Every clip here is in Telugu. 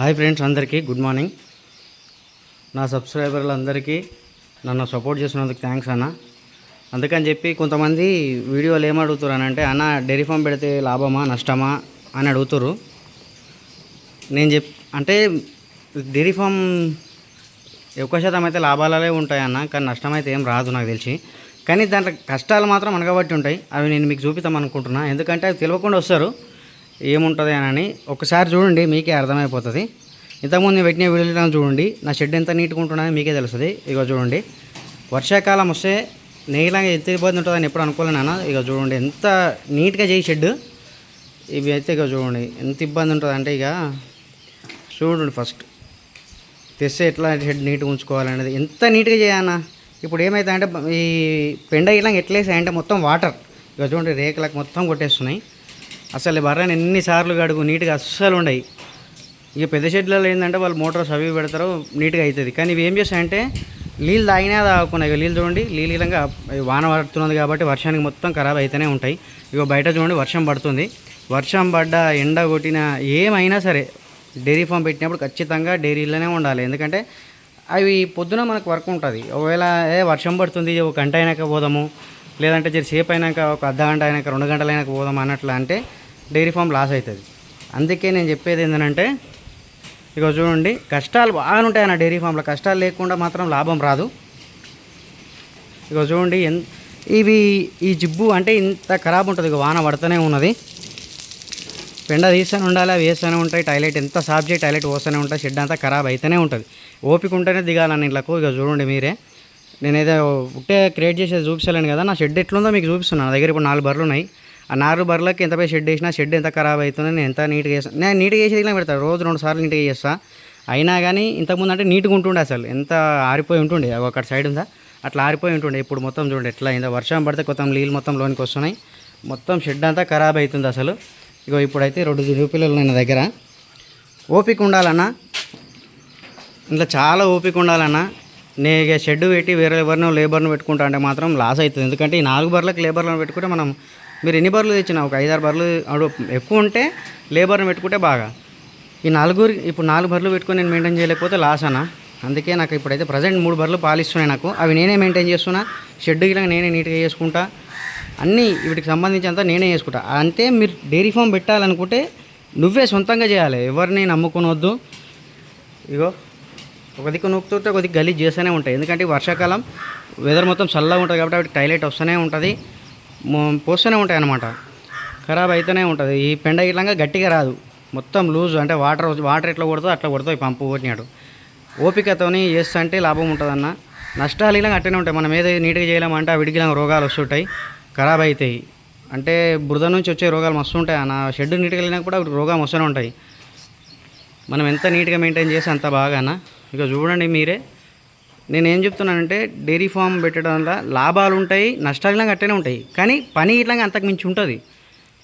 హాయ్ ఫ్రెండ్స్ అందరికీ గుడ్ మార్నింగ్. నా సబ్స్క్రైబర్లందరికీ నన్ను సపోర్ట్ చేసినందుకు థ్యాంక్స్ అన్న. అందుకని చెప్పి కొంతమంది వీడియోలు ఏమడుగుతారు అని అంటే అన్న డైరీ ఫామ్ పెడితే లాభమా నష్టమా? అని అడుగుతారు నేను చెప్ అంటే డైరీ ఫామ్ ఎక్కువ శాతం అయితే లాభాలే ఉంటాయి అన్న కానీ నష్టం అయితే ఏం రాదు నాకు తెలిసి. కానీ దాంట్లో కష్టాలు మాత్రం అనగబట్టి ఉంటాయి. అవి నేను మీకు చూపిద్దాం అనుకుంటున్నా. ఎందుకంటే అవి తెలియకుండా వస్తారు. ఏముంటుంది అని ఒకసారి చూడండి మీకే అర్థమైపోతుంది. ఇంతకుముందు నేను పెట్టిన వీడియోలో చూడండి నా షెడ్ ఎంత నీట్గా ఉంటుందని మీకే తెలుస్తుంది. ఇక చూడండి వర్షాకాలం వస్తే నీళ్ళగా ఎంత ఇబ్బంది ఉంటుందని ఎప్పుడు అనుకోలేనా ఇక చూడండి ఎంత నీట్గా చేయి షెడ్ ఇవి అయితే ఇక చూడండి ఎంత ఇబ్బంది ఉంటుంది అంటే ఇక చూడండి ఫస్ట్. తెస్తే ఎట్లా షెడ్ నీట్గా ఉంచుకోవాలనేది. ఎంత నీట్గా చేయాలన్నా ఇప్పుడు ఏమైతే అంటే ఈ పెండ ఇలా ఎట్లేసాయి అంటే మొత్తం వాటర్. ఇక చూడండి రేకులకు మొత్తం కొట్టేస్తున్నాయి. అసలు ఈ బర్రెని ఎన్నిసార్లు గడుగు నీట్గా అస్సలు ఉండవు ఇక పెద్ద షెడ్లలో ఏంటంటే వాళ్ళు మోటార్స్ అవి పెడతారు నీట్గా అవుతుంది. కానీ ఇవి ఏం చేస్తాయంటే నీళ్ళు తాగినా తాగకుండా ఇక నీళ్ళు చూడండి నీళ్ళు ఇలాగా వాన పడుతున్నది కాబట్టి వర్షానికి మొత్తం ఖరాబ్ అయితేనే ఉంటాయి. ఇక బయట చూడండి వర్షం పడుతుంది. వర్షం పడ్డ ఎండ కొట్టిన ఏమైనా సరే డైరీ ఫామ్ పెట్టినప్పుడు ఖచ్చితంగా డైరీలోనే ఉండాలి. ఎందుకంటే అవి పొద్దున మనకు వర్క్ ఉంటుంది. ఒకవేళ ఏ వర్షం పడుతుంది ఒక గంట అయినాక పోదాము లేదంటే జర సేపు అయినాక ఒక అర్ధ గంట అయినాక రెండు గంటలైనాక అయినాక పోదాం అన్నట్లు అంటే డైరీ ఫామ్ లాస్ అవుతుంది. అందుకే నేను చెప్పేది ఏంటంటే ఇక చూడండి కష్టాలు బాగా ఉంటాయి అన్న డైరీ ఫామ్లో. కష్టాలు లేకుండా మాత్రం లాభం రాదు. ఇక చూడండి ఎన్ ఇవి ఈ జిబ్బు అంటే ఇంత ఖరాబ్ ఉంటుంది. ఇక వాన పడుతూనే ఉన్నది. పెండ తీస్తూనే ఉండాలి అవి వేస్తూనే ఉంటాయి. టాయిలెట్ ఎంత సాఫ్ చేయి టాయిలెట్ పోస్తూనే ఉంటాయి. షెడ్ అంతా ఖరాబ్ అయితేనే ఉంటుంది. ఓపిక ఉంటేనే దిగాలని ఇళ్ళకు. ఇక చూడండి మీరే. నేనైతే ఉంటే క్రియేట్ చేసేది చూపించలేను కదా. నా షెడ్ ఎట్లుందో మీకు చూపిస్తున్నాను. నా దగ్గర ఇప్పుడు నాలుగు బర్రెలు ఉన్నాయి. ఆ నాలుగు బర్రెలకి ఎంత పై షెడ్ వేసినా షెడ్ ఎంత ఖరాబ్ అవుతుంది నేను ఎంత నీట్గా చేస్తాను నేను నీట్గా చేసి దిగిన పెడతాను రోజు రెండు సార్లు నీట్గా చేస్తా. అయినా కానీ ఇంతకుముందు అంటే నీట్గా ఉంటుండే అసలు ఎంత ఆరిపోయి ఉంటుండే ఒక సైడ్ ఉందా? అట్లా ఆరిపోయి ఉంటుండే ఇప్పుడు మొత్తం చూడండి ఎట్లా అయిందో. వర్షం పడితే కొత్త నీళ్ళు మొత్తం లోనికి వస్తున్నాయి. మొత్తం షెడ్ అంతా ఖరాబ్ అవుతుంది అసలు. ఇగో ఇప్పుడైతే రెండు రూపాయలు ఉన్నాయి నా దగ్గర. ఓపిక ఉండాలన్నా ఇంట్లో చాలా ఓపిక ఉండాలన్నా నేను ఇక షెడ్ పెట్టి వేరే ఎవరినో లేబర్ను పెట్టుకుంటా అంటే మాత్రం లాస్ అవుతుంది. ఎందుకంటే ఈ నాలుగు బర్రెలకు లేబర్లను పెట్టుకుంటే మనం మీరు ఎన్ని బర్రెలు తెచ్చినా ఒక ఐదారు బర్రెలు అడు ఎక్కువ ఉంటే లేబర్ని పెట్టుకుంటే బాగా. ఈ నలుగురు ఇప్పుడు నాలుగు బర్రెలు పెట్టుకొని నేను మెయింటైన్ చేయలేకపోతే లాస్ అన్న. అందుకే నాకు ఇప్పుడైతే ప్రజెంట్ మూడు బర్రెలు పాలిస్తున్నాయి నాకు. అవి నేనే మెయింటైన్ చేస్తున్నా. షెడ్ ఇలా నేనే నీట్గా చేసుకుంటా. అన్నీ వీటికి సంబంధించినంత నేనే చేసుకుంటా. అంతే మీరు డైరీ ఫామ్ పెట్టాలనుకుంటే నువ్వే సొంతంగా చేయాలి. ఎవరిని నమ్ముకునొద్దు. ఇగో ఒక దిక్కు నొక్కుతుంటే ఒక దిక్కు గలీజ్ చేస్తూనే ఉంటాయి. ఎందుకంటే వర్షాకాలం వెదర్ మొత్తం చల్లగా ఉంటుంది కాబట్టి వాటికి టాయిలెట్ వస్తూనే ఉంటుంది. పోస్తూనే ఉంటాయి అన్నమాట ఖరాబ్ అయితేనే ఉంటుంది. ఈ పెండ ఇట్లా గట్టిగా రాదు. మొత్తం లూజ్ అంటే వాటర్ వాటర్ ఎట్లా కొడుతుందో అట్లా కొడుతుంది ఈ పంపు కొట్టినాడు. ఓపికతోని చేస్తుంటే లాభం ఉంటుందన్న. నష్టాలు ఇలా అట్టనే ఉంటాయి. మనం ఏదో నీట్గా చేయలేమంటే ఆ విడికి రోగాలు వస్తుంటాయి ఖరాబ్ అవుతాయి అంటే బురద నుంచి వచ్చే రోగాలు మస్తు ఉంటాయి అన్న షెడ్ నీట్గా వెళ్ళినా కూడా రోగాలు వస్తూనే ఉంటాయి. మనం ఎంత నీట్గా మెయింటైన్ చేస్తే అంత బాగానా ఇక చూడండి మీరే. నేను ఏం చెప్తున్నానంటే డైరీ ఫామ్ పెట్టడం వల్ల లాభాలు ఉంటాయి నష్టాలు ఇలాగ అట్టనే ఉంటాయి. కానీ పని ఇలాగ అంతకు మించి ఉంటుంది.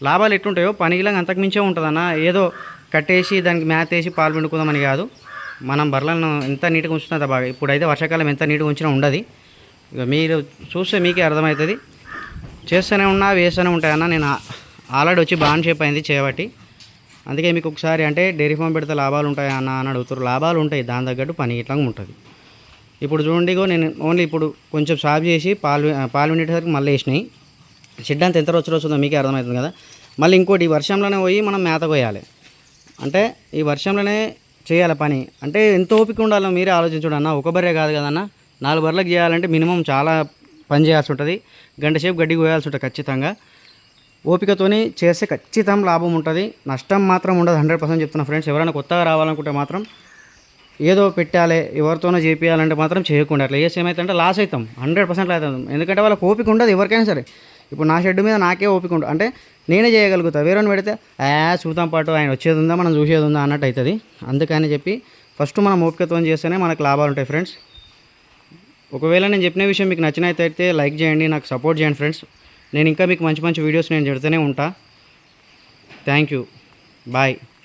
లాభాలు ఎట్లుంటాయో పని ఇలాగ అంతకు మించే ఉంటుందన్న ఏదో కట్టేసి దానికి మ్యాత్ వేసి పాలు పిండుకుందామని కాదు. మనం బర్రెలను ఎంత నీట్గా ఉంచుతున్నా అంత బాగా. ఇప్పుడైతే వర్షాకాలం ఎంత నీట్గా ఉంచినా ఉండదు. ఇక మీరు చూస్తే మీకే అర్థమవుతుంది. చేస్తూనే ఉన్నా వేస్తూనే ఉంటాయన్న నేను ఆల్రెడీ వచ్చి బాగా షేప్ అయింది చేయబట్టి అందుకే మీకు ఒకసారి అంటే డైరీ ఫామ్ పెడితే లాభాలు ఉంటాయా అన్న అని అడుగుతారు లాభాలు ఉంటాయి దాని తగ్గట్టు పని ఇట్లా ఉంటుంది. ఇప్పుడు చూడండి ఇగో నేను ఓన్లీ ఇప్పుడు కొంచెం సాఫ్ చేసి పాలు పాలు ఉండేసరికి మళ్ళీ వేసినాయి. షెడ్ ఎంత రోజు వస్తుందో మీకే అర్థమవుతుంది కదా. మళ్ళీ ఇంకోటి ఈ వర్షంలోనే పోయి మనం మేత కోయాలి. అంటే ఈ వర్షంలోనే చేయాలి పని. అంటే ఎంత ఓపిక ఉండాలో మీరే ఆలోచించండి అన్న. ఒక బర్రె కాదు కదన్న. నాలుగు బర్రెలకు చేయాలంటే మినిమం చాలా పని చేయాల్సి ఉంటుంది. గంట సేపు గడ్డి కోయాల్సి ఉంటుంది ఖచ్చితంగా. ఓపికతోని చేస్తే ఖచ్చితం లాభం ఉంటుంది. నష్టం మాత్రం ఉండదు హండ్రెడ్ పర్సెంట్ చెప్తున్నా ఫ్రెండ్స్. ఎవరైనా కొత్తగా రావాలనుకుంటే మాత్రం ఏదో పెట్టాలి ఎవరితోనో చేపియాలంటే మాత్రం చేయకుండా అట్లా చేసి ఏమైతే లాస్ అవుతాం. హండ్రెడ్ పర్సెంట్ లాస్ అవుతాం. ఎందుకంటే వాళ్ళకి ఓపిక ఉండదు ఎవరికైనా సరే. ఇప్పుడు నా షెడ్ మీద నాకే ఓపిక ఉండదు అంటే నేనే చేయగలుగుతా. వేరే పెడితే ఆ చూద్దాం పాటు ఆయన వచ్చేది ఉందా మనం చూసేది ఉందా అన్నట్టు అవుతుంది అందుకని చెప్పి ఫస్ట్ మనం ఓపికతో చేస్తేనే మనకు లాభాలు ఉంటాయి ఫ్రెండ్స్ ఒకవేళ నేను చెప్పిన విషయం మీకు నచ్చినైతే లైక్ చేయండి నాకు సపోర్ట్ చేయండి ఫ్రెండ్స్ నేను ఇంకా మీకు మంచి మంచి వీడియోస్ నేను చెడుతూనే ఉంటా. Thank you bye